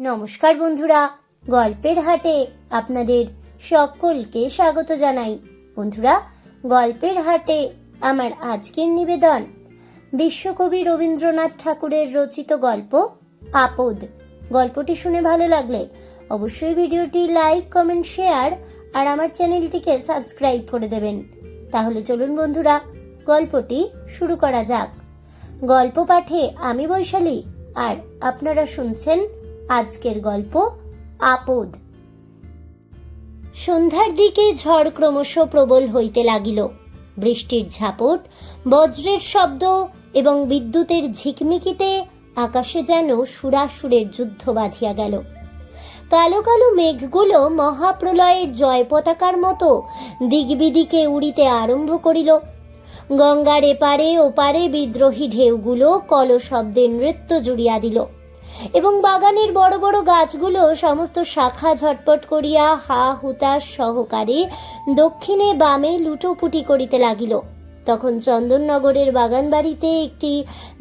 নমস্কার বন্ধুরা, গল্পের হাটে আপনাদের সকলকে স্বাগত জানাই। বন্ধুরা, গল্পের হাটে আমার আজকের নিবেদন, বিশ্বকবি রবীন্দ্রনাথ ঠাকুরের রচিত গল্প, আপদ। গল্পটি শুনে ভালো লাগলে অবশ্যই ভিডিওটি লাইক, কমেন্ট, শেয়ার আর আমার চ্যানেলটিকে সাবস্ক্রাইব করে দেবেন। তাহলে চলুন বন্ধুরা, গল্পটি শুরু করা যাক। গল্প পাঠে আমি বৈশালী আর আপনারা শুনছেন আজকের গল্প আপদ। সন্ধ্যার দিকে ঝড় ক্রমশ প্রবল হইতে লাগিল। বৃষ্টির ঝাপট, বজ্রের শব্দ এবং বিদ্যুতের ঝিকমিকিতে আকাশে যেন সুরাসুরের যুদ্ধ বাঁধিয়া গেল। কালো কালো মেঘগুলো মহাপ্রলয়ের জয় পতাকার মতো দিগবিদিকে উড়িতে আরম্ভ করিল। গঙ্গার এপারে ওপারে বিদ্রোহী ঢেউগুলো কল শব্দে নৃত্য জুড়িয়া দিল। এবং বাগানের বড় বড় গাছগুলো সমস্ত শাখা ঝটপট করিয়া হা হুতাশ সহকারে দক্ষিণে বামে লুটোপুটি করিতে লাগিল। তখন চন্দননগরের বাগান বাড়িতে একটি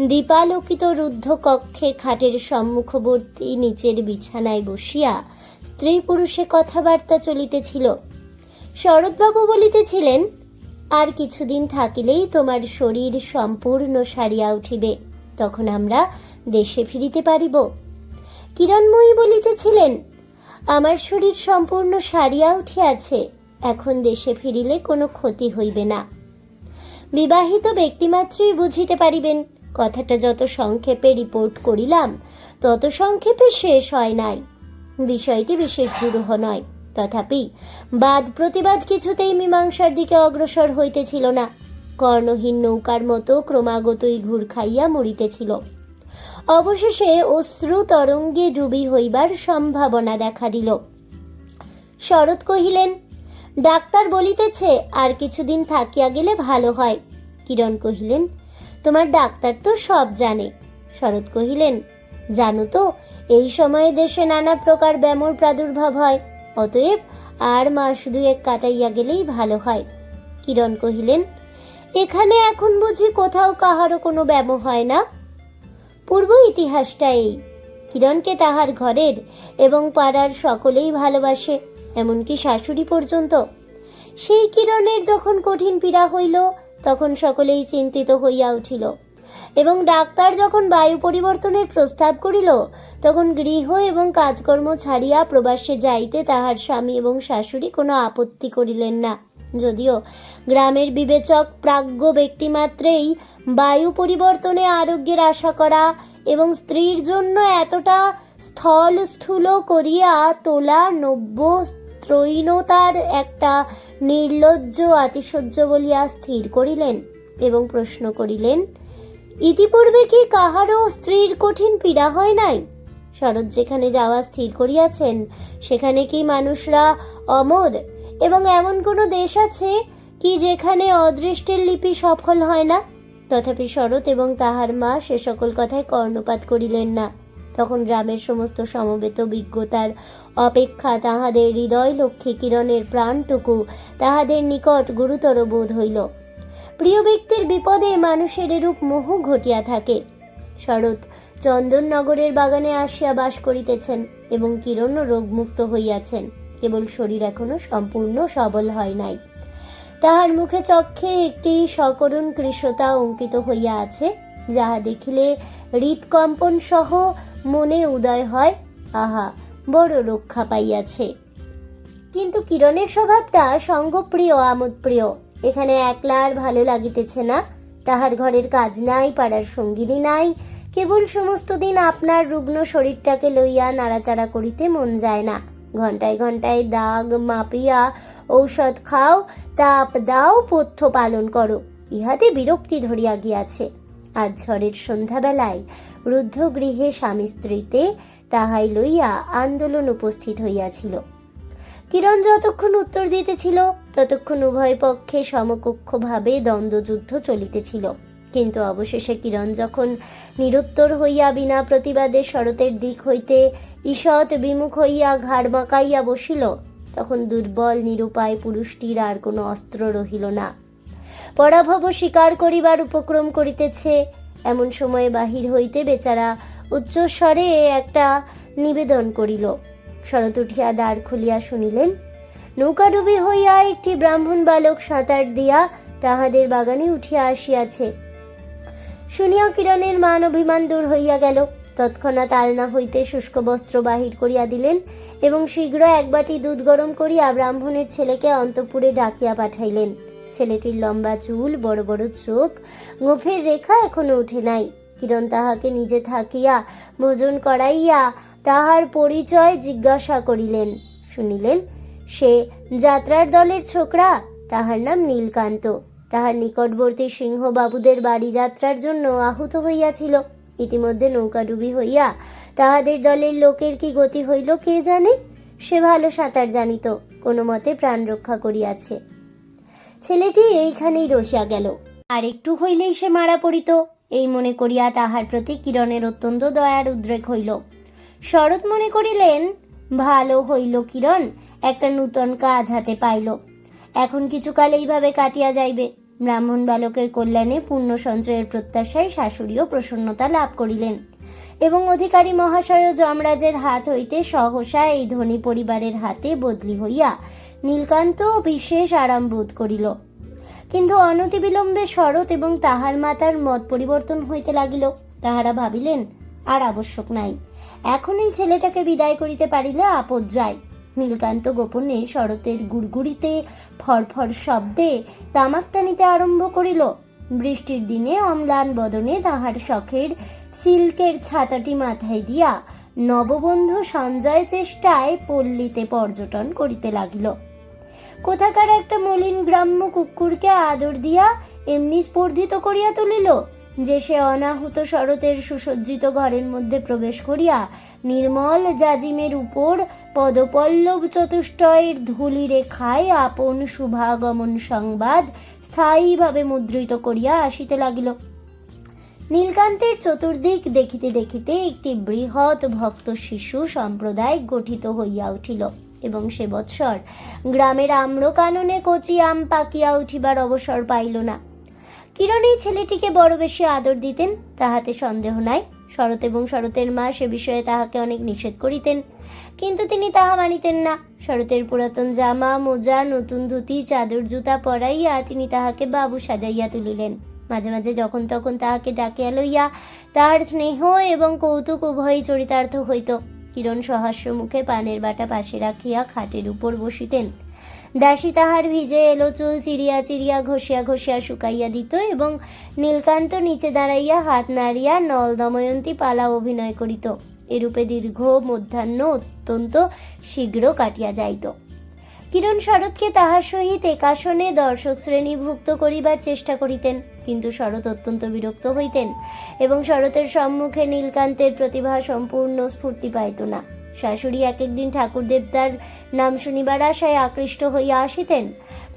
দীপালোকিত রুদ্ধ কক্ষে খাটের সম্মুখবর্তী নিচের বিছানায় বসিয়া স্ত্রী পুরুষে কথাবার্তা চলিতেছিল। শরৎবাবু বলিতেছিলেন, আর কিছুদিন থাকিলেই তোমার শরীর সম্পূর্ণ সারিয়া উঠিবে। তখন আমরা দেশে ফিরিতে পারিব। কিরণময়ী বলিতেছিলেন, আমার শরীর সম্পূর্ণ সারিয়া উঠিয়াছে, এখন দেশে ফিরিলে কোনো ক্ষতি হইবে না। বিবাহিত ব্যক্তিমাত্রই বুঝিতে পারিবেন, কথাটা যত সংক্ষেপে রিপোর্ট করিলাম, তত সংক্ষেপে শেষ হয় নাই। বিষয়টি বিশেষ দুরূহ নয়, তথাপি বাদ প্রতিবাদ কিছুতেই মীমাংসার দিকে অগ্রসর হইতেছিল না। কর্ণহীন নৌকার মতো ক্রমাগতই ঘুর খাইয়া মরিতেছিল। অবশেষে অশ্রু তরঙ্গে ডুবি হইবার সম্ভাবনা দেখা দিল। শরৎ কহিলেন, ডাক্তার বলিতেছে আর কিছুদিন থাকিয়া গেলে ভালো হয়। কিরণ কহিলেন, তোমার ডাক্তার তো সব জানে। শরৎ কহিলেন, জানো তো, এই সময়ে দেশে নানা প্রকার ব্যামোর প্রাদুর্ভাব হয়, অতএব আর মাস দুয়েক কাটাইয়া গেলেই ভালো হয়। কিরণ কহিলেন, এখানে এখন বুঝি কোথাও কাহারও কোনো ব্যামো হয় না? পূর্ব ইতিহাসটা এই কিরণকে তাহার ঘরের এবং পাড়ার সকলেই ভালোবাসে, এমনকি শাশুড়ি পর্যন্ত। সেই কিরণের যখন কঠিন পীড়া হইল, তখন সকলেই চিন্তিত হইয়া উঠিল এবং ডাক্তার যখন বায়ু পরিবর্তনের প্রস্তাব করিল, তখন গৃহ এবং কাজকর্ম ছাড়িয়া প্রবাসে যাইতে তাহার স্বামী এবং শাশুড়ি কোনো আপত্তি করিলেন না। যদিও গ্রামের বিবেচক প্রাজ্ঞ ব্যক্তিমাত্রেই বায়ু পরিবর্তনে আরোগ্যের আশা করা এবং স্ত্রীর জন্য এতটা স্থল স্থূল করিয়া তোলা নব্য ত্রৈণতার একটা নির্লজ্জ আতিশয্য বলিয়া স্থির করিলেন এবং প্রশ্ন করিলেন, ইতিপূর্বে কি কাহারও স্ত্রীর কঠিন পীড়া হয় নাই? শরৎ যেখানে যাওয়া স্থির করিয়াছেন, সেখানে কি মানুষরা অমর এবং এমন কোনো দেশ আছে কি যেখানে অদৃষ্টের লিপি সফল হয় না? তথাপি শরৎ এবং তাহার মা সে সকল কথায় কর্ণপাত করিলেন না। তখন গ্রামের সমস্ত সমবেত বিজ্ঞতার অপেক্ষা তাহাদের হৃদয় লক্ষ্মী কিরণের প্রাণটুকু তাহাদের নিকট গুরুতর বোধ হইল। প্রিয় ব্যক্তির বিপদে মানুষের এরূপ মোহ ঘটিয়া থাকে। শরৎ চন্দননগরের বাগানে আসিয়া বাস করিতেছেন এবং কিরণও রোগমুক্ত হইয়াছেন। কেবল শরীর এখনও সম্পূর্ণ সবল হয় নাই। তাহার মুখে চক্ষে একটি সকরুণ কৃশতা অঙ্কিত হইয়া আছে, যাহা দেখিলে হৃদকম্পন সহ মনে উদয় হয়, আহা, বড় রক্ষা পাইয়াছে। কিন্তু কিরণের স্বভাবটা সঙ্গপ্রিয়, আমোদপ্রিয়, এখানে একলা আর ভালো লাগিতেছে না। তাহার ঘরের কাজ নাই, পাড়ার সঙ্গিনী নাই, কেবল সমস্ত দিন আপনার রুগ্ন শরীরটাকে লইয়া নাড়াচাড়া করিতে মন যায় না। ঘন্টায় ঘন্টায় দাগ মাপিয়া ঔষধ খাও, তাপ দাও, পথ্য পালন করো। ইহাতে বিরক্তি ধরিয়া গিয়াছে। আজ ঝড়ের সন্ধ্যাবেলায় রুদ্ধ গৃহে স্বামী স্ত্রীতে তাহাই লইয়া আন্দোলন উপস্থিত হইয়াছিল। কিরণ যতক্ষণ উত্তর দিতেছিল, ততক্ষণ উভয় পক্ষে সমকক্ষভাবে দ্বন্দ্বযুদ্ধ চলিতেছিল। কিন্তু অবশেষে কিরণ যখন নিরুত্তর হইয়া বিনা প্রতিবাদে শরতের দিক হইতে ঈষৎ বিমুখ হইয়া ঘাড় বাঁকাইয়া বসিল। তখন দুর্বল, নিরুপায় পুরুষটির আর কোনো অস্ত্র রহিল না। পরাভব স্বীকার করিবার উপক্রম করিতেছে। এমন সময়ে বাহির হইতে বেচারা উচ্চস্বরে একটা নিবেদন করিল। শরৎ উঠিয়া দ্বার খুলিয়া শুনিলেন নৌকাডুবি হইয়া একটি ব্রাহ্মণ বালক সাঁতার দিয়া তাহাদের বাগানে উঠিয়া আসিয়াছে। শুনিয়া কিরণের মান অভিমান দূর হইয়া গেল। তৎক্ষণাৎ আলনা হইতে শুষ্ক বস্ত্র বাহির করিয়া দিলেন এবং শীঘ্র এক বাটি দুধ গরম করিয়া ব্রাহ্মণের ছেলেকে অন্তপুরে ডাকিয়া পাঠাইলেন। ছেলেটির লম্বা চুল, বড় বড় চোখ, গোফের রেখা এখনও উঠে নাই। কিরণ তাহাকে নিজে থাকিয়া ভোজন করাইয়া তাহার পরিচয় জিজ্ঞাসা করিলেন। শুনিলেন, সে যাত্রার দলের ছোকরা? তাহার নাম নীলকান্ত। তাহার নিকটবর্তী সিংহবাবুদের বাড়ি যাত্রার জন্য আহুত হইয়াছিল। ইতিমধ্যে নৌকাডুবি হইয়া তাহাদের দলের লোকের কি গতি হইল কে জানে? সে ভালো সাঁতার জানিত, কোনো মতে প্রাণ রক্ষা করিয়াছে। ছেলেটি এইখানেই রসিয়া গেল। আর একটু হইলেই সে মারা পড়িত, এই মনে করিয়া তাহার প্রতি কিরণের অত্যন্ত দয়ার উদ্রেক হইল। শরৎ মনে করিলেন, ভালো হইল কিরণ, একটা নূতন কাজ হাতে পাইল। এখন কিছুকাল এইভাবে কাটিয়া যাইবে। ব্রাহ্মণ বালকের কল্যাণে পূর্ণ সঞ্চয়ের প্রত্যাশায় শাশুড়িও প্রসন্নতা লাভ করিলেন এবং অধিকারী মহাশয় যমরাজের হাত হইতে সহসা এই ধনী পরিবারের হাতে বদলি হইয়া নীলকান্ত বিশেষ আরাম বোধ করিল। কিন্তু অনতিবিলম্বে শরৎ এবং তাহার মাতার মত পরিবর্তন হইতে লাগিল। তাহারা ভাবিলেন, আর আবশ্যক নাই। এখনই ছেলেটাকে বিদায় করিতে পারিলে আপদ যায়। নীলকান্ত গোপনে শরতের গুড়গুড়িতে ফরফর শব্দে তামাক টানিতে আরম্ভ করিল। বৃষ্টির দিনে অম্লান বদনে তাহার শখের সিল্কের ছাতাটি মাথায় দিয়া নববন্ধু সঞ্জয় চেষ্টায় পল্লীতে পর্যটন করিতে লাগিল। কোথাকার একটা মলিন গ্রাম্য কুকুরকে আদর দিয়া এমনি স্পর্ধিত করিয়া তুলিল? যে সে অনাহুত শরতের সুসজ্জিত ঘরের মধ্যে প্রবেশ করিয়া নির্মল জাজিমের উপর পদপল্লব চতুষ্টয়ের ধূলি রেখায় আপন শুভাগমন সংবাদ স্থায়ীভাবে মুদ্রিত করিয়া আসিতে লাগিল। নীলকান্তের চতুর্দিক দেখিতে দেখিতে একটি বৃহৎ ভক্ত শিশু সম্প্রদায় গঠিত হইয়া উঠিল এবং সে বৎসর গ্রামের আম্র কাননে কচি আম পাকিয়া উঠিবার অবসর পাইল না। কিরণ এই ছেলেটিকে বড় বেশি আদর দিতেন? তাহাতে সন্দেহ নাই। শরৎ এবং শরতের মা সে বিষয়ে তাহাকে অনেক নিষেধ করিতেন। কিন্তু তিনি তাহা মানিতেন না। শরতের পুরাতন জামা, মোজা, নতুন ধুতি, চাদর, জুতা পরাইয়া তিনি তাহাকে বাবু সাজাইয়া তুলিলেন। মাঝে মাঝে যখন তখন তাহাকে ডাকিয়া লইয়া তাহার স্নেহ এবং কৌতুক উভয়ই চরিতার্থ হইত। কিরণ সহাস্য মুখে পানের বাটা পাশে রাখিয়া খাটের উপর বসিতেন। দাসী তাহার ভিজে এলো চুল চিরিয়া চিরিয়া ঘষিয়া ঘষিয়া শুকাইয়া দিত এবং নীলকান্ত নিচে দাঁড়াইয়া হাত নাড়িয়া নল দময়ন্তী পালা অভিনয় করিত। এরূপে দীর্ঘ মধ্যাহ্ন অত্যন্ত শীঘ্র কাটিয়া যাইত। কিরণ শরৎকে তাহার সহিত একাসনে দর্শক শ্রেণীভুক্ত করিবার চেষ্টা করিতেন, কিন্তু শরৎ অত্যন্ত বিরক্ত হইতেন এবং শরতের সম্মুখে নীলকান্তের প্রতিভা সম্পূর্ণ স্ফূর্তি পাইত না। শাশুড়ি এক একদিন ঠাকুর দেবতার নাম শুনিবার আশায় আকৃষ্ট হইয়া আসিতেন।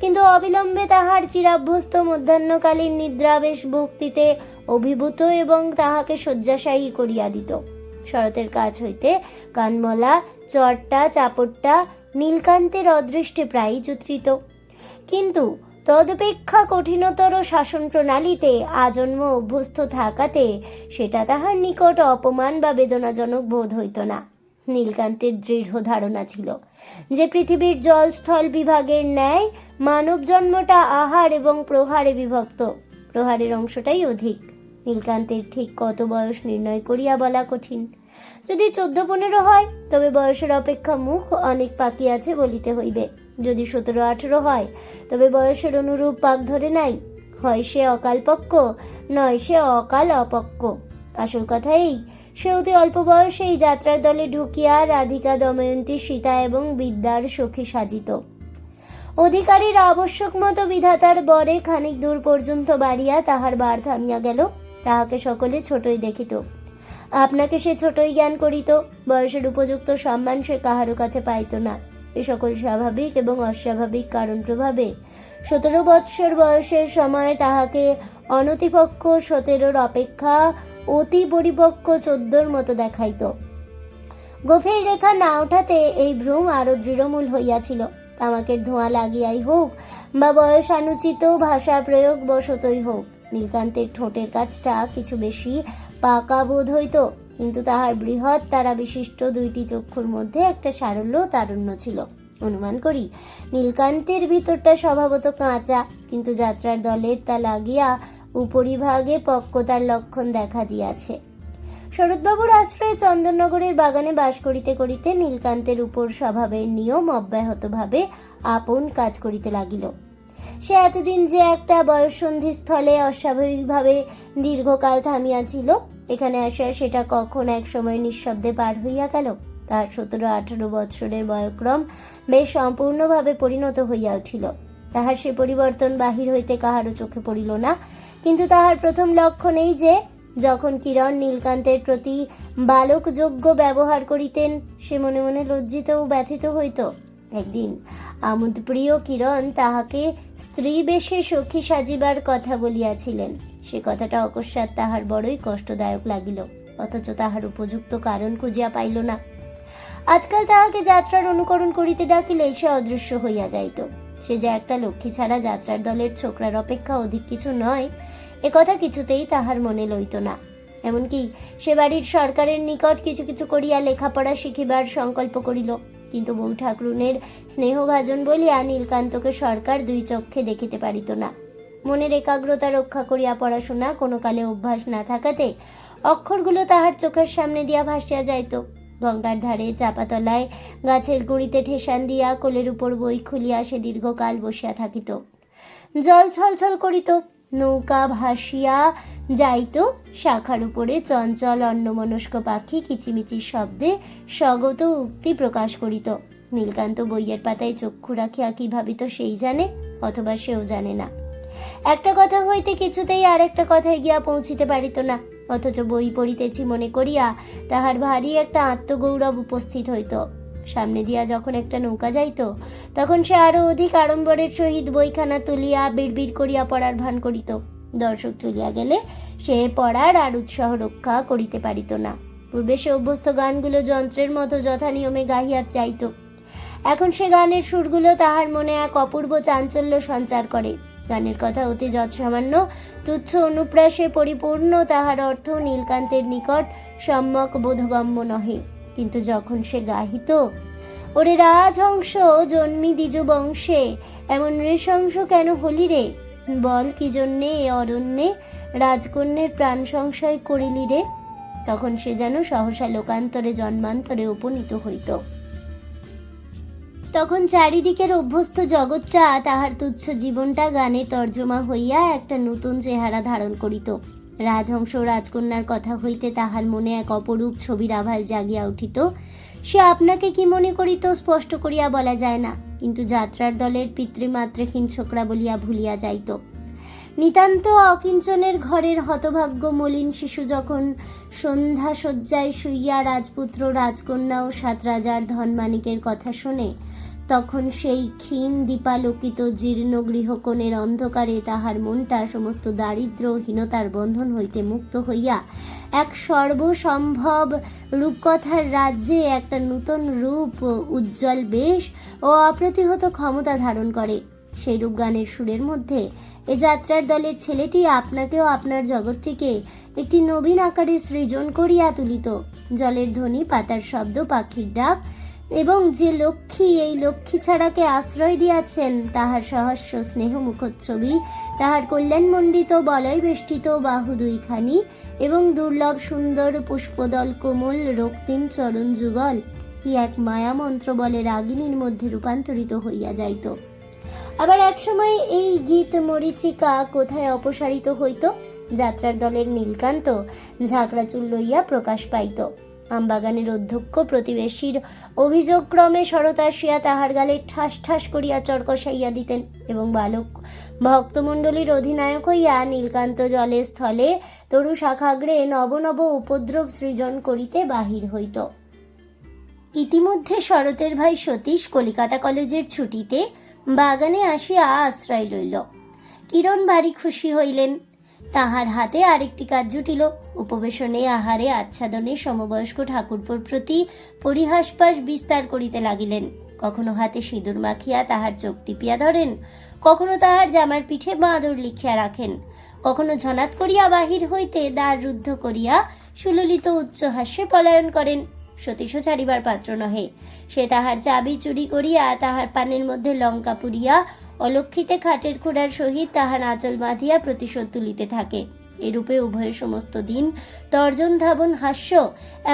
কিন্তু অবিলম্বে তাহার চিরাভ্যস্ত মধ্যাহ্নকালীন নিদ্রাবেশ ভক্তিতে অভিভূত এবং তাহাকে শয্যাশায়ী করিয়া দিত। শরতের কাজ হইতে কানমলা চটটা চাপটটা, নীলকান্তের অদৃষ্টে প্রায়ই চিত্রিত কিন্তু তদপেক্ষা কঠিনতর শাসন প্রণালীতে আজন্ম অভ্যস্ত থাকাতে সেটা তাহার নিকট অপমান বা বেদনাজনক বোধ হইত না। নীলকান্তের দৃঢ় ধারণা ছিল যে পৃথিবীর জলস্থল বিভাগের ন্যায় মানব জন্মটা আহার এবং প্রহারে বিভক্ত। প্রহারের অংশটাই অধিক। নীলকান্তের ঠিক কত বয়স নির্ণয় করিয়া বলা কঠিন। যদি চোদ্দ পনেরো হয়, তবে বয়সের অপেক্ষা মুখ অনেক পাকি আছে বলিতে হইবে। যদি সতেরো আঠেরো হয়, তবে বয়সের অনুরূপ পাক ধরে নাই। হয় সে অকালপক্ষ নয় সে অকাল অপক্ষ আসল কথা এই সে অতি অল্প বয়সেই যাত্রার দলে ঢুকিয়া রাধিকা, দময়ন্তী, সীতা এবং বিদ্যার সখী সাজিত। অধিকারীর আবশ্যক মতো বিধাতার বরে খানিক দূর পর্যন্ত বাড়িয়া তাহার বার থামিয়া গেল। তাহাকে সকলে ছোটই দেখিত। আপনাকে সে ছোটই জ্ঞান করিত। বয়সের উপযুক্ত সম্মান সে কাহারও কাছে পাইত না। এ সকল স্বাভাবিক এবং অস্বাভাবিক কারণ প্রভাবে সতেরো বৎসর বয়সের সময় তাহাকে অনতিপক্ষ সতেরোর অপেক্ষা অতি পরিপক্ক চোদ্দোর মতো দেখাইত। গভীর রেখা না ওঠাতে এই ভ্রম আরও দৃঢ়মূল হইয়াছিল। তামাকের ধোঁয়া লাগিয়াই হোক বা বয়সানুচিত ভাষা প্রয়োগ বশতই হোক, নীলকান্তের ঠোঁটের কাছটা কিছু বেশি পাকা বোধ হইত, কিন্তু তাহার বৃহৎ তারা বিশিষ্ট দুইটি চক্ষুর মধ্যে একটা সারল্য তারুণ্য ছিল। অনুমান করি, নীলকান্তের ভিতরটা স্বভাবত কাঁচা, কিন্তু যাত্রার দলের তা লাগিয়া উপরিভাগে পক্কতার লক্ষণ দেখা দিয়াছে। শরৎবাবুর আশ্রয়ে চন্দননগরের বাগানে বাস করিতে করিতে নীলকান্তের উপর স্বভাবের নিয়ম অব্যাহতভাবে আপন কাজ করিতে লাগিল। সে এতদিন যে একটা বয়ঃসন্ধি স্থলে অস্বাভাবিকভাবে দীর্ঘকাল থামিয়াছিল, এখানে আসিয়া সেটা কখন এক সময় নিঃশব্দে পার হইয়া গেল, তার সতেরো আঠারো বৎসরের বয়ক্রম বেশ সম্পূর্ণভাবে পরিণত হইয়া উঠিল। তাহার সে পরিবর্তন বাহির হইতে কাহারও চোখে পড়িল না কিন্তু তাহার প্রথম লক্ষণ এই যে, যখন কিরণ নীলকান্তের প্রতি বালকযোগ্য ব্যবহার করিতেন, সে মনে মনে লজ্জিত ও ব্যথিত হইত। একদিন আমোদপ্রিয় কিরণ তাহাকে স্ত্রী বেশে সখী সাজিবার কথা বলিয়াছিলেন। সে কথাটা অকস্মাৎ তাহার বড়ই কষ্টদায়ক লাগিল, অথচ তাহার উপযুক্ত কারণ খুঁজিয়া পাইল না। আজকাল তাহাকে যাত্রার অনুকরণ করিতে ডাকিলে সে অদৃশ্য হইয়া যাইত। সে যে একটা লক্ষ্মী ছাড়া যাত্রার দলের ছোকরার অপেক্ষা অধিক কিছু নয় এ কথা কিছুতেই তাহার মনে লইত না। এমনকি সে বাড়ির সরকারের নিকট কিছু কিছু করিয়া লেখাপড়া শিখিবার সংকল্প করিল। কিন্তু বউ ঠাকুরুনের স্নেহভাজন বলিয়া নীলকান্তকে সরকার দুই চক্ষে দেখিতে পারিত না। মনের একাগ্রতা রক্ষা করিয়া পড়াশোনা কোনো কালে অভ্যাস না থাকাতে অক্ষরগুলো তাহার চোখের সামনে দিয়া ভাসিয়া যাইত। গঙ্গার ধারে চাপাতলায় গাছের গুঁড়িতে ঠেসান দিয়া কোলের উপর বই খুলিয়া সে দীর্ঘকাল বসিয়া থাকিত। জল ছলছল করিত। নৌকা ভাসিয়া যাইত। শাখার উপরে চঞ্চল অন্যমনস্ক পাখি কিচিমিচির শব্দে স্বগত উক্তি প্রকাশ করিত। নীলকান্ত বইয়ের পাতায় চক্ষু রাখিয়া কি ভাবিত সেই জানে, অথবা সেও জানে না। একটা কথা হইতে কিছুতেই আর একটা কথায় গিয়া পৌঁছিতে পারিত না, অথচ বই পড়িতেছি মনে করিয়া তাহার ভারী একটা আত্মগৌরব উপস্থিত হইত। সামনে দিয়া যখন একটা নৌকা যাইত, তখন সে আরও অধিক আড়ম্বরের সহিত বইখানা তুলিয়া বিড়বিড় করিয়া পড়ার ভান করিত। দর্শক চলিয়া গেলে সে পড়ার আর উৎসাহ রক্ষা করিতে পারিত না। পূর্বে সে অভ্যস্ত গানগুলো যন্ত্রের মতো যথা নিয়মে গাহিয়া যাইত। এখন সে গানের সুরগুলো তাহার মনে এক অপূর্ব চাঞ্চল্য সঞ্চার করে। গানের কথা অতি যৎসামান্য, তুচ্ছ অনুপ্রাসে পরিপূর্ণ তাহার অর্থ নীলকান্তের নিকট সম্যক বোধগম্য নহে। কিন্তু যখন সে গাহিত, ওরে রাজহংস, জন্মি দ্বিজ বংশে, এমন নৃশংস কেন হলি রে? বল কি জন্যে এ অরণ্যে রাজকন্যের প্রাণ সংশয় করিলি রে? তখন সে যেন সহসা লোকান্তরে জন্মান্তরে উপনীত হইত। তখন চারিদিকের অভ্যস্ত জগৎটা তাহার তুচ্ছ জীবনটা গানে তর্জমা হইয়া একটা নতুন চেহারা ধারণ করিত। রাজহংস রাজকন্যার কথা হইতে তাহার মনে এক অপরূপ ছবির আভাস জাগিয়া উঠিত। সে আপনাকে কি মনে করিত স্পষ্ট করিয়া বলা যায় না, কিন্তু যাত্রার দলের পিতৃমাতৃহীন ছোকরা বলিয়া ভুলিয়া যাইত। নিতান্ত অকিঞ্চনের ঘরের হতভাগ্য মলিন শিশু যখন সন্ধ্যা শয্যায় শুইয়া রাজপুত্র, রাজকন্যা ও সাত রাজার ধনমানিকের কথা শোনে তখন সেই ক্ষীণ দীপালোকিত জীর্ণ গৃহকোণের অন্ধকারে তাহার মনটা সমস্ত দারিদ্র ও হীনতার বন্ধন হইতে মুক্ত হইয়া এক সর্বসম্ভব রূপকথার রাজ্যে একটা নূতন রূপ উজ্জ্বল বেশ ও অপ্রতিহত ক্ষমতা ধারণ করে। সেই রূপ গানের সুরের মধ্যে, এ যাত্রার দলের ছেলেটি আপনাকেও আপনার জগৎটিকে একটি নবীন আকারে সৃজন করিয়া তুলিত। জলের ধ্বনি, পাতার শব্দ, পাখির ডাক এবং যে লক্ষ্মী, এই লক্ষ্মী ছাড়াকে আশ্রয় দিয়াছেন, তাহার সহস্র স্নেহ মুখচ্ছবি, তাহার কল্যাণমণ্ডিত বলয় বেষ্টিত বাহু দুইখানি এবং দুর্লভ সুন্দর পুষ্পদল কোমল রক্তিম চরণ যুগল, কি এক মায়া মন্ত্র বলে রাগিনীর মধ্যে রূপান্তরিত হইয়া যাইত। আবার একসময় এই গীত মরিচিকা কোথায় অপসারিত হইত? যাত্রার দলের নীলকান্ত ঝাঁকড়া চুল লইয়া প্রকাশ পাইত। আমবাগানের অধ্যক্ষ প্রতিবেশীর অভিযোগক্রমে শরৎ আসিয়া তাহার গালে ঠাস ঠাস করিয়া চরকসাইয়া দিতেন এবং বালক ভক্তমণ্ডলীর অধিনায়ক হইয়া নীলকান্ত জলে স্থলে তরু শাখাগ্রে নব নব উপদ্রব সৃজন করিতে বাহির হইত। ইতিমধ্যে শরতের ভাই সতীশ কলিকাতা কলেজের ছুটিতে বাগানে আসিয়া আশ্রয় লইল। কিরণ ভারী খুশি হইলেন। তাহার হাতে আরেকটি কাজ জুটিল উপবেশনে, আহারে, আচ্ছাদনে সমবয়স্ক ঠাকুরপুর প্রতি পরিহাসপাস বিস্তার করিতে লাগিলেন। কখনো হাতে সিঁদুর মাখিয়া তাহার চোখ টিপিয়া ধরেন, কখনো তাহার জামার পিঠে বাঁদর লিখিয়া রাখেন, কখনো ঝনাত করিয়া বাহির হইতে দ্বার রুদ্ধ করিয়া সুললিত উচ্চ হাস্যে পলায়ন করেন। সতীশ ছাড়িবার পাত্র নহে। সে তাহার চাবি চুরি করিয়া তাহার পানের মধ্যে লঙ্কা পুড়িয়া অলক্ষিতে খাটের খোড়ার সহিত তাহার আঁচল বাঁধিয়া প্রতিশোধ তুলিতে থাকে। এরূপে উভয়ের সমস্ত দিন তর্জন ধাবন হাস্য,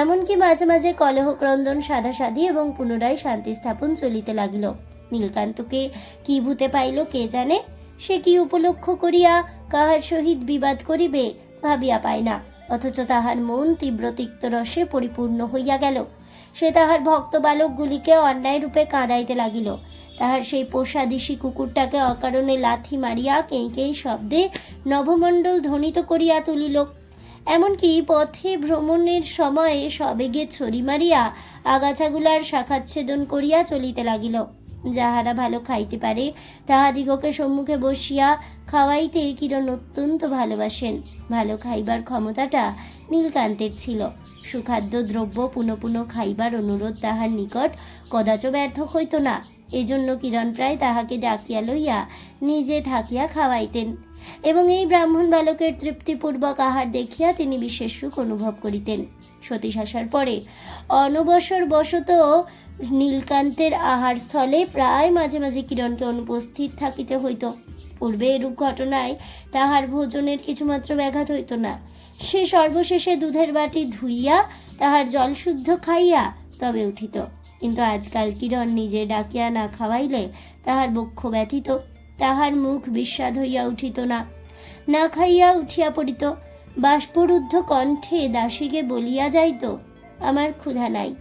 এমনকি মাঝে মাঝে কলহ ক্রন্দন সাধাসাধি এবং পুনরায় শান্তি স্থাপন চলিতে লাগিল। নীলকান্তকে কি ভূতে পাইল কে জানে? সে কি উপলক্ষ করিয়া কাহার সহিত বিবাদ করিবে ভাবিয়া পায় না। অথচ তাহার মন তীব্র তিক্ত রসে পরিপূর্ণ হইয়া গেল। সে তাহার ভক্ত বালকগুলিকে অন্যায় রূপে কাঁদাইতে লাগিল। তাহার সেই পোষা দিশি কুকুরটাকে অকারণে লাথি মারিয়া কেই কেই শব্দে নভমণ্ডল ধ্বনিত করিয়া তুলিল। এমনকি পথে ভ্রমণের সময়ে সবেগে ছড়ি মারিয়া আগাছাগুলার শাখাচ্ছেদন করিয়া চলিতে লাগিল। যাহারা ভালো খাইতে পারে, তাহাদিগকে সম্মুখে বসিয়া খাওয়াইতে কিরণ অত্যন্ত ভালোবাসেন। ভালো খাইবার ক্ষমতাটা নীলকান্তের ছিল। সুখাদ্য, দ্রব্য, পুনঃ পুনঃ খাইবার অনুরোধ তাহার নিকট কদাচ ব্যর্থ হইত না। এজন্য কিরণ প্রায় তাহাকে ডাকিয়া লইয়া নিজে থাকিয়া খাওয়াইতেন এবং এই ব্রাহ্মণ বালকের তৃপ্তিপূর্বক আহার দেখিয়া তিনি বিশেষ সুখ অনুভব করিতেন। সতীশ আসার পরে অনবসর বশত নীলকান্তের আহার স্থলে প্রায় মাঝে মাঝে কিরণকে অনুপস্থিত থাকিতে হইত। পূর্বে এরূপ ঘটনায় তাহার ভোজনের কিছুমাত্র ব্যাঘাত হইত না। সে সর্বশেষে দুধের বাটি ধুইয়া তাহার জল শুদ্ধ খাইয়া তবে উঠিত। কিন্তু আজকাল কিরণ নিজে ডাকিয়া না খাওয়াইলে তাহার বক্ষ ব্যথিত, তাহার মুখ বিস্বাদ হইয়া উঠিত না। না খাইয়া উঠিয়া পড়িত, বাষ্পরুদ্ধ কণ্ঠে দাসীকে বলিয়া যাইত, আমার ক্ষুধা নাই।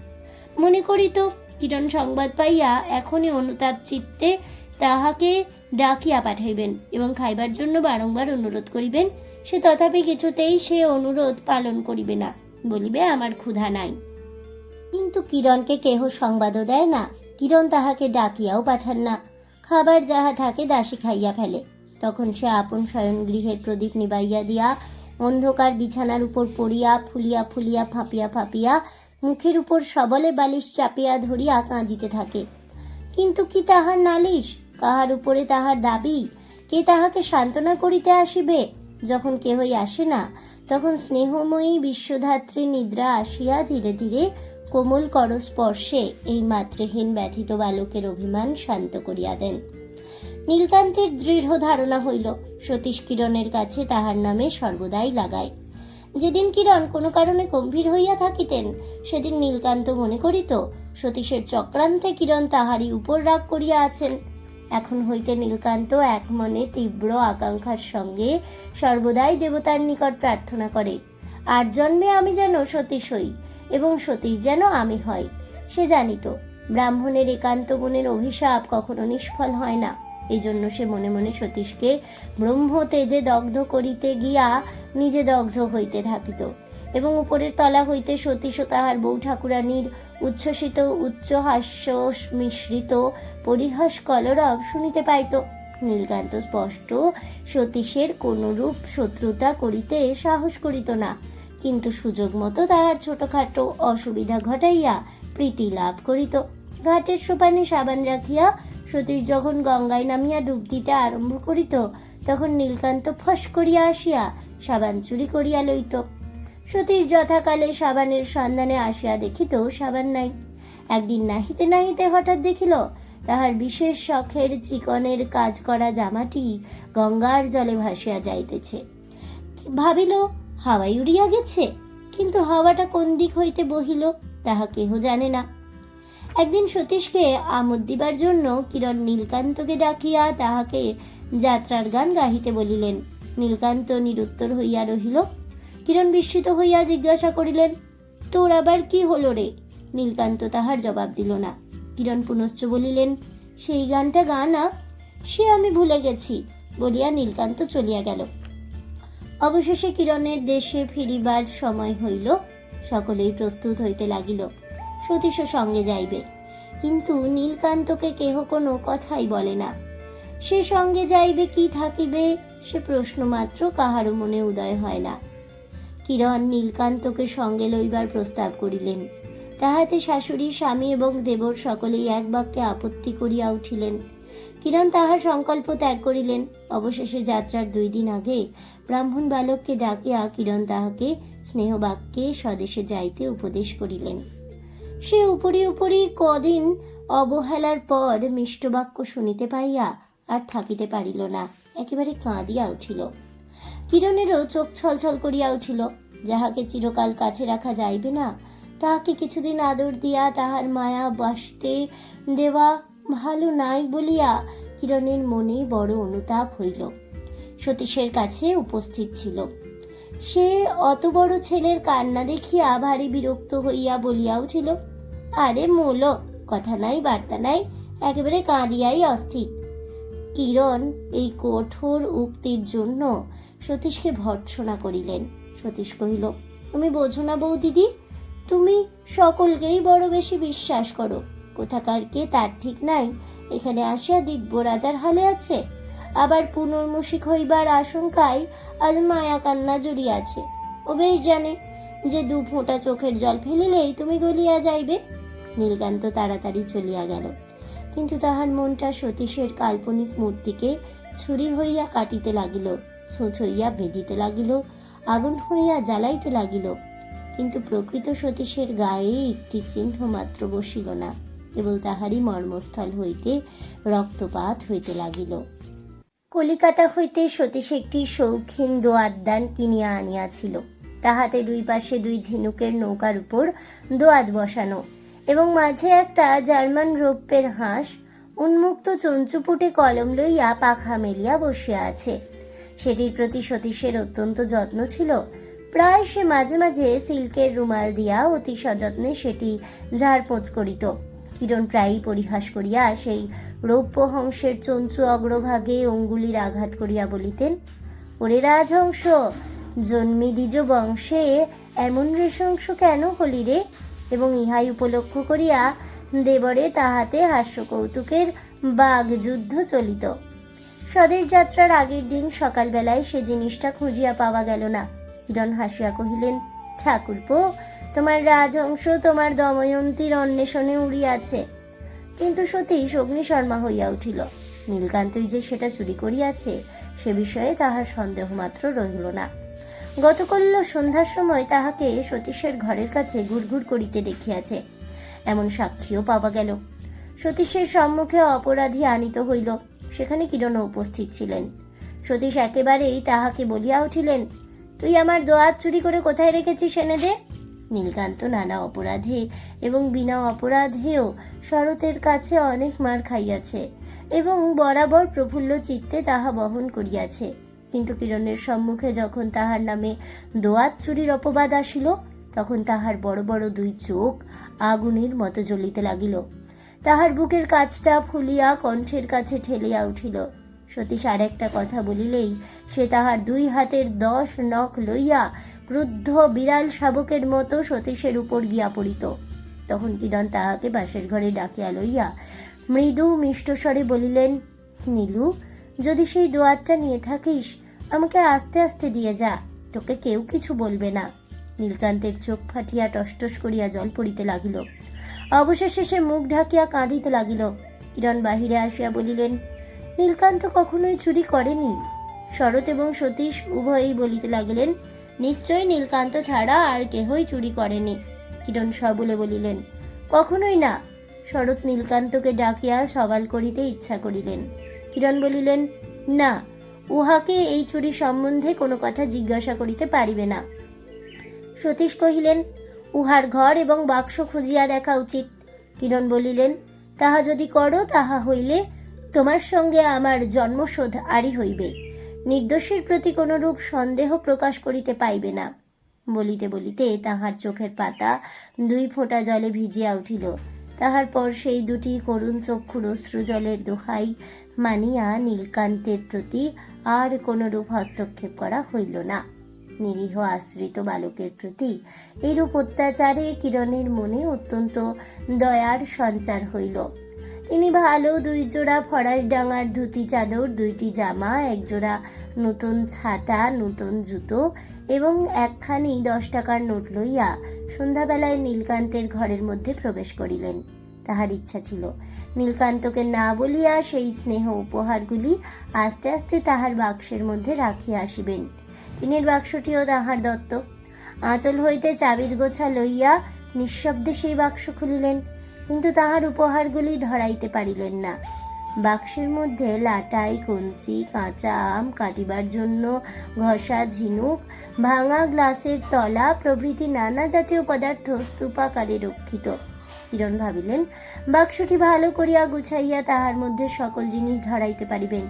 মনে করিত, কিরণ সংবাদ পাইয়া এখনই অনুতাপ চিত্তে তাহাকে ডাকিয়া পাঠাইবেন এবং খাইবার জন্য বারংবার অনুরোধ করিবেন সে তথাপি কিছুতেই সে অনুরোধ পালন করিবে না, বলিবে আমার ক্ষুধা নাই। কিন্তু কিরণকে কেহ সংবাদও দেয় না, কিরণ তাহাকে ডাকিয়াও পাঠান না। খাবার যাহা থাকে দাসী খাইয়া ফেলে। তখন সে আপন শয়ন গৃহের প্রদীপ নিবাইয়া দিয়া, অন্ধকার বিছানার উপর পড়িয়া, ফুলিয়া ফুলিয়া, ফাঁপিয়া ফাঁপিয়া, মুখের উপর সবলে বালিশ চাপিয়া ধরিয়া কাঁদিতে থাকে। কিন্তু কি তাহার নালিশ? কাহার উপরে তাহার দাবি? কে তাহাকে সান্ত্বনা করিতে আসিবে? যখন কেহই আসে না, তখন স্নেহময়ী বিশ্বধাত্রী নিদ্রা আসিয়া ধীরে ধীরে কোমল করস্পর্শে এই মাতৃহীন ব্যথিত বালকের অভিমান শান্ত করিয়া দেন। নীলকান্তের দৃঢ় ধারণা হইল, সতীশ কিরণের কাছে তাহার নামে সর্বদাই লাগায়। যেদিন কিরণ কোনো কারণে গম্ভীর হইয়া থাকিতেন, সেদিন নীলকান্ত মনে করিত, সতীশের চক্রান্তে কিরণ তাহারই উপর রাগ করিয়া আছেন। এখন হইতে নীলকান্ত এক মনে তীব্র আকাঙ্ক্ষার সঙ্গে সর্বদাই দেবতার নিকট প্রার্থনা করে, আর জন্মে আমি যেন সতীশ হই এবং সতীশ যেন আমি হই, সে জানিত, ব্রাহ্মণের একান্ত মনের অভিশাপ কখনো নিষ্ফল হয় না এজন্য সে মনে মনে সতীশকে ব্রহ্ম তেজে দগ্ধ করিতে গিয়া নিজে দগ্ধ হইতে থাকিত। এবং উপরের তলা হইতে সতীশ তাহার বউ ঠাকুরানীর উচ্ছ্বসিত উচ্চ হাস্য মিশ্রিত পরিহাস কলরব শুনিতে পাইত। নীলকান্ত স্পষ্ট সতীশের কোনরূপ শত্রুতা করিতে সাহস করিত না। কিন্তু সুযোগ মতো তাহার ছোটখাটো অসুবিধা ঘটাইয়া প্রীতি লাভ করিত। ঘাটের সোপানে সাবান রাখিয়া সতীশ যখন গঙ্গায় নামিয়া ডুব দিতে আরম্ভ করিত, তখন নীলকান্ত ফস করিয়া আসিয়া সাবান চুরি করিয়া লইত। সতীশ যথাকালে সাবানের সন্ধানে আসিয়া দেখিত সাবান নাই। একদিন নাহিতে নাহিতে হঠাৎ দেখিল, তাহার বিশেষ শখের চিকনের কাজ করা জামাটি গঙ্গার জলে ভাসিয়া যাইতেছে। ভাবিল, হাওয়াই উড়িয়া গেছে, কিন্তু হাওয়াটা কোন দিক হইতে বহিল, তাহা কেহ জানে না। একদিন সতীশকে আমোদ দিবার জন্য কিরণ নীলকান্তকে ডাকিয়া তাহাকে যাত্রার গান গাহিতে বলিলেন। নীলকান্ত নিরুত্তর হইয়া রহিল কিরণ বিস্মিত হইয়া জিজ্ঞাসা করিলেন, তোর আবার কি হলো রে? নীলকান্ত তাহার জবাব দিল না। কিরণ পুনশ্চ বলিলেন, সেই গানটা গা না, সে আমি ভুলে গেছি, বলিয়া নীলকান্ত চলিয়া গেল। অবশেষে কিরণের দেশে ফিরিবার সময় হইল, সকলেই প্রস্তুত হইতে লাগিল সতীশ সঙ্গে যাইবে। কিন্তু নীলকান্তকে কেহ কোনো কথাই বলে না। সে সঙ্গে যাইবে, কি থাকিবে, সে প্রশ্ন মাত্র কাহারও মনে উদয় হয় না। কিরণ নীলকান্তকে সঙ্গে লইবার প্রস্তাব করিলেন। তাহাতে শাশুড়ি, স্বামী এবং দেবর সকলেই এক বাক্যে আপত্তি করিয়া উঠিলেন। কিরণ তাহার সংকল্প ত্যাগ করিলেন। অবশেষে যাত্রার দুই দিন আগে ব্রাহ্মণ বালককে ডাকিয়া কিরণ তাহাকে স্নেহবাক্যে স্বদেশে যাইতে উপদেশ করিলেন। সে উপরি উপরি কদিন অবহেলার পর মিষ্টবাক্য শুনিতে পাইয়া আর থাকিতে পারিল না। একেবারে কাঁদিয়া উঠিল। কিরণেরও চোখ ছলছল করিয়া উঠিল, যাহাকে চিরকাল কাছে রাখা যাইবে না, তাহাকে কিছুদিন আদর দিয়া তাহার মায়া বাসতে দেওয়া ভালো নাই বলিয়া কিরণের মনে বড় অনুতাপ হইল। সতীশের কাছে উপস্থিত ছিল। সে অত বড় ছেলের কান্না দেখিয়া ভারী বিরক্ত হইয়া বলিয়া উঠিল, আরে মূল, কথা নাই, বার্তা নাই, একেবারে কাঁদিয়াই অস্থির। কিরণ এই কঠোর উক্তির জন্য সতীশকে ভর্ৎসনা করিলেন। সতীশ কহিল, তুমি বোঝো না বৌদিদি, তুমি সকলকেই বড় বেশি বিশ্বাস করো। কোথাকার কে তার ঠিক নাই, এখানে আসিয়া দিব্য রাজার হালে আছে। আবার পুনর্মুষিক হইবার আশঙ্কায় আজ মায়া কান্না জড়িয়াছে ও বেশ জানে যে দু ফোঁটা চোখের জল ফেলিলেই তুমি গলিয়া যাইবে। নীলকান্ত তাড়াতাড়ি চলিয়া গেল। কিন্তু তাহার মনটা সতীশের কাল্পনিক মূর্তিকে ছুরি হইয়া কাটিতে লাগিল, ছোঁচ হইয়া বেঁধিতে লাগিল, আগুন হইয়া জ্বালাইতে লাগিল। কিন্তু প্রকৃত সতীশের গায়ে একটি চিহ্ন মাত্র বসিল না, কেবল তাহারই মর্মস্থল হইতে রক্তপাত হইতে লাগিল। কলিকাতা হইতে সতীশ একটি শৌখিন দোয়াদ্দান কিনিয়া আনিয়াছিল। তাহাতে দুই পাশে দুই ঝিনুকের নৌকার উপর দোয়াত বসানো এবং মাঝে একটা জার্মান রৌপ্যের হাঁস উন্মুক্ত চঞ্চুপুটে কলম লইয়া পাখা মেলিয়া বসিয়া আছে। সেটির প্রতি সতীশের অত্যন্ত যত্ন ছিল। প্রায় সে মাঝে মাঝে সিল্কের রুমাল দিয়া অতি সযত্নে সেটি ঝাড়পোঁচ করিত। কিরণ প্রায়ই পরিহাস করিয়া সেই রৌপ্য হংসের চঞ্চু অগ্রভাগে অঙ্গুলির আঘাত করিয়া বলিতেন, ওরে রাজহংস জন্মিদিজ বংশে এমন নৃশংস কেন হলি রে? এবং ইহাই উপলক্ষ করিয়া দেবরে তাহাতে হাস্য কৌতুকের বাঘ যুদ্ধ চলিত। স্বদেশ যাত্রার আগের দিন সকালবেলায় সে জিনিসটা খুঁজিয়া পাওয়া গেল না। কিরণ হাসিয়া কহিলেন, ঠাকুরপো, তোমার রাজহংস তোমার দময়ন্তীর অন্বেষণে উড়িয়াছে। কিন্তু সতীশ অগ্নিশর্মা হইয়া উঠিল। নীলকান্তই যে সেটা চুরি করিয়াছে, সে বিষয়ে তাহার সন্দেহ মাত্র রহিল না। গতকাল সন্ধ্যার সময় তাহাকে সতীশের ঘরের কাছে ঘুরঘুর করিতে দেখিয়াছে। এমন সাক্ষীও পাওয়া গেল। সতীশের সম্মুখে অপরাধী আনিত হইল। সেখানে কিরণ উপস্থিত ছিলেন? সতীশ একেবারেই তাহাকে বলিয়া উঠিলেন, তুই আমার দোয়াত চুরি করে কোথায় রেখেছিস এনে দে? নীলকান্ত নানা অপরাধে এবং বিনা অপরাধেও শরতের কাছে অনেক মার খাইয়াছে এবং বরাবর প্রফুল্ল চিত্তে তাহা বহন করিয়াছে। কিন্তু কিরণের সম্মুখে যখন তাহার নামে দোয়াত চুরির অপবাদ আসিল, তখন তাহার বড় বড় দুই চোখ আগুনের মতো জ্বলিতে লাগিল। তাহার বুকের কাছটা ফুলিয়া কণ্ঠের কাছে ঠেলিয়া উঠিল। সতীশ আর একটা কথা বলিলেই সে তাহার দুই হাতের দশ নখ লইয়া ক্রুদ্ধ বিড়াল শাবকের মতো সতীশের উপর গিয়া পড়িত। তখন কিরণ তাহাকে বাসের ঘরে ডাকিয়া লইয়া মৃদু মিষ্টস্বরে বলিলেন, নীলু যদি সেই দোয়াতটা নিয়ে থাকিস, আমাকে আস্তে আস্তে দিয়ে যা, তোকে কেউ কিছু বলবে না। নীলকান্তের চোখ ফাটিয়া টসটস করিয়া জল পড়িতে লাগিল। অবশেষে সে মুখ ঢাকিয়া কাঁদিতে লাগিল। কিরণ বাহিরে আসিয়া বলিলেন, নীলকান্ত কখনোই চুরি করেনি? শরৎ এবং সতীশ উভয়েই বলিতে লাগিলেন, নিশ্চয়ই নীলকান্ত ছাড়া আর কেহই চুরি করেনি। কিরণ সবলে বলিলেন, কখনোই না। শরৎ নীলকান্তকে ডাকিয়া সওয়াল করিতে ইচ্ছা করিলেন। কিরণ বলিলেন, না, উহাকে এই চুরি সম্বন্ধে কোনো কথা জিজ্ঞাসা করিতে পারিবে না। সতীশ কহিলেন, উহার ঘর এবং বাক্স খুঁজিয়া দেখা উচিত। কিরণ বলিলেন, তাহা যদি করো, তাহা হইলে তোমার সঙ্গে আমার জন্মশোধ আরই হইবে। নির্দোষীর প্রতি কোনো রূপ সন্দেহ প্রকাশ করিতে পাইবে না। বলিতে বলিতে তাহার চোখের পাতা দুই ফোঁটা জলে ভিজিয়া উঠিল। তাহার পর সেই দুটি করুণ চক্ষুর অশ্রু জলের দোহাই মানিয়া নীলকান্তের প্রতি আর কোনো রূপ হস্তক্ষেপ করা হইল না। নিরীহ আশ্রিত বালকের প্রতি এইরূপ অত্যাচারে কিরণের মনে অত্যন্ত দয়ার সঞ্চার হইল। তিনি ভালো দুই জোড়া ফরাস ডাঙার ধুতি চাদর, দুইটি জামা একজোড়া নতুন ছাতা, নতুন জুতো এবং একখানি দশ টাকার নোট লইয়া সন্ধ্যাবেলায় নীলকান্তের ঘরের মধ্যে প্রবেশ করিলেন। তাহার ইচ্ছা ছিল। নীলকান্তকে না বলিয়া সেই স্নেহ উপহারগুলি আস্তে আস্তে তাহার বাক্সের মধ্যে রাখিয়া আসিবেন। টিনের বাক্সটিও তাহার দত্ত। আঁচল হইতে চাবির গোছা লইয়া নিঃশব্দে সেই বাক্স খুলিলেন, কিন্তু তাহার উপহারগুলি ধরাইতে পারিলেন না। বাক্সের মধ্যে লাটাই, কঞ্চি, কাঁচা আম কাটিবার জন্য ঘষা ঝিনুক, ভাঙা গ্লাসের তলা প্রভৃতি নানা জাতীয় পদার্থ স্তূপাকারে রক্ষিত। কিরণ ভাবিলেন। বাক্সটি ভালো করিয়া গুছাইয়া তাহার মধ্যে সকল জিনিস ধরাইতে পারিবেন।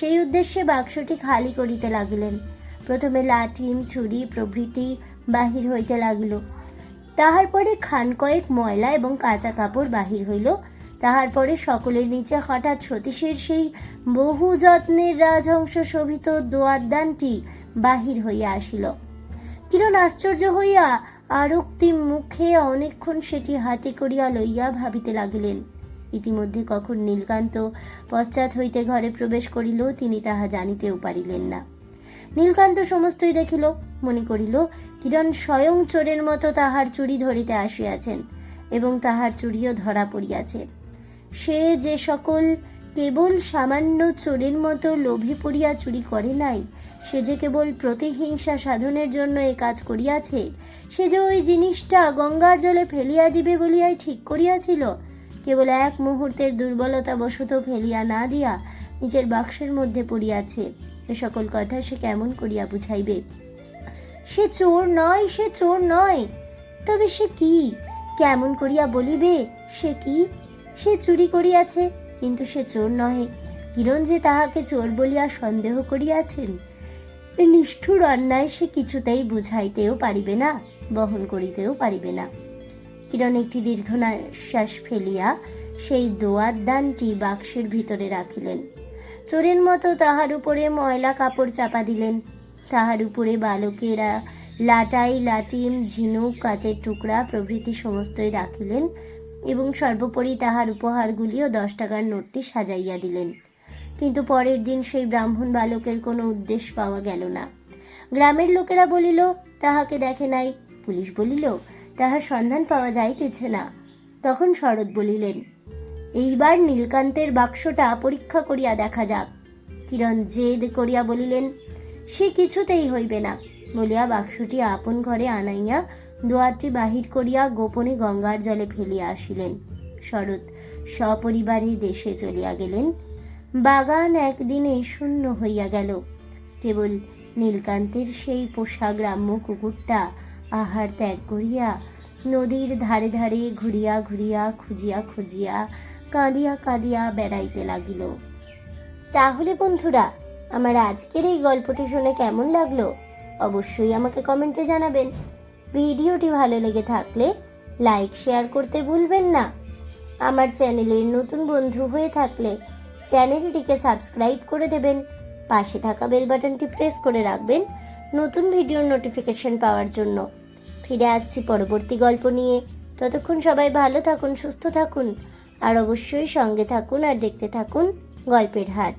সেই উদ্দেশ্যে বাক্সটি খালি করিতে লাগিলেন। প্রথমে লাঠিম ছুরি, প্রভৃতি বাহির হইতে লাগিল। তাহার পরে খান কয়েক ময়লা এবং কাঁচা কাপড় বাহির হইল। তাহার পরে সকলের নিচে হঠাৎ সতীশের সেই বহু যত্নের রাজহংস শোভিত দোয়ারদানটি বাহির হইয়া আসিল। কিরণ আশ্চর্য হইয়া আরক্তিম মুখে অনেকক্ষণ সেটি হাতে করিয়া লইয়া ভাবিতে লাগিলেন। ইতিমধ্যে কখন নীলকান্ত পশ্চাৎ হইতে ঘরে প্রবেশ করিল, তিনি তাহা জানিতেও পারিলেন না। নীলকান্ত সমস্তই দেখিল, মনে করিল, কিরণ স্বয়ং চোরের মতো তাহার চুরি ধরিতে আসিয়াছেন এবং তাহার চুরিও ধরা পড়িয়াছে। সে যে সকল কেবল সামান্য চোরের মতো লোভে পড়িয়া চুরি করে নাই। সে যে কেবল প্রতিহিংসা সাধনের জন্য এ কাজ করিয়াছে, সে যে ওই জিনিসটা গঙ্গার জলে ফেলিয়া দিবে বলিয়াই ঠিক করিয়াছিল। কেবল এক মুহূর্তের দুর্বলতা বশত ফেলিয়া না দিয়া নিজের বাক্সের মধ্যে পড়িয়াছে। এ সকল কথা সে কেমন করিয়া বুঝাইবে? সে চোর নয়, সে চোর নয়, তবে সে কি? কেমন করিয়া বলিবে, সে কি? সে চুরি করিয়াছে কিন্তু সে চোর নহে। কিরণ যে তাহাকে চোর বলিয়া সন্দেহ করিয়াছেন, নিষ্ঠুর অন্যায় সে কিছুতেই বুঝাইতেও পারিবে না, বহন করিতেও পারিবে না। কিরণ একটি দীর্ঘ নিঃশ্বাস ফেলিয়া সেই দোয়ার দানটি বাক্সের ভিতরে রাখিলেন। চোরের মতো তাহার উপরে ময়লা কাপড় চাপা দিলেন। তাহার উপরে বালকেরা লাটাই, লাটিম, ঝিনুক, কাচের টুকরা প্রভৃতি সমস্তই রাখিলেন। এবং সর্বোপরি তাহার উপহারগুলিও দশ টাকার নোটটি সাজাইয়া দিলেন। কিন্তু পরের দিন সেই ব্রাহ্মণ বালকের কোনো উদ্দেশ্য পাওয়া গেল না। গ্রামের লোকেরা বলিল, তাহাকে দেখে নাই? পুলিশ বলিল, তাহার সন্ধান পাওয়া যাইতেছে না। তখন শরৎ বলিলেন, এইবার নীলকান্তের বাক্সটা পরীক্ষা করিয়া দেখা যাক। কিরণ জেদ করিয়া বলিলেন, সে কিছুতেই হইবে না। বলিয়া বাক্সটি আপন ঘরে আনাইয়া দোয়ারটি বাহির করিয়া গোপনে গঙ্গার জলে ফেলিয়া আসিলেন। শরৎ সপরিবারে দেশে চলিয়া গেলেন। বাগান একদিনে শূন্য হইয়া গেল। কেবল নীলকান্তের সেই পোষা গ্রাম্য কুকুরটা আহার ত্যাগ করিয়া নদীর ধারে ধারে ঘুরিয়া ঘুরিয়া খুঁজিয়া খুঁজিয়া কাঁদিয়া কাঁদিয়া বেড়াইতে লাগিল। তাহলে বন্ধুরা, আমার আজকের এই গল্পটি শুনে কেমন লাগল? অবশ্যই আমাকে কমেন্টে জানাবেন। ভিডিওটি ভালো লেগে থাকলে লাইক, শেয়ার করতে ভুলবেন না। আমার চ্যানেলের নতুন বন্ধু হয়ে থাকলে চ্যানেলটিকে সাবস্ক্রাইব করে দেবেন। পাশে থাকা বেল বাটনটি প্রেস করে রাখবেন নতুন ভিডিওর নোটিফিকেশন পাওয়ার জন্য। ফিরে আসছি পরবর্তী গল্প নিয়ে। ততক্ষণ সবাই ভালো থাকুন, সুস্থ থাকুন, আর অবশ্যই সঙ্গে থাকুন আর দেখতে থাকুন গল্পের হাট।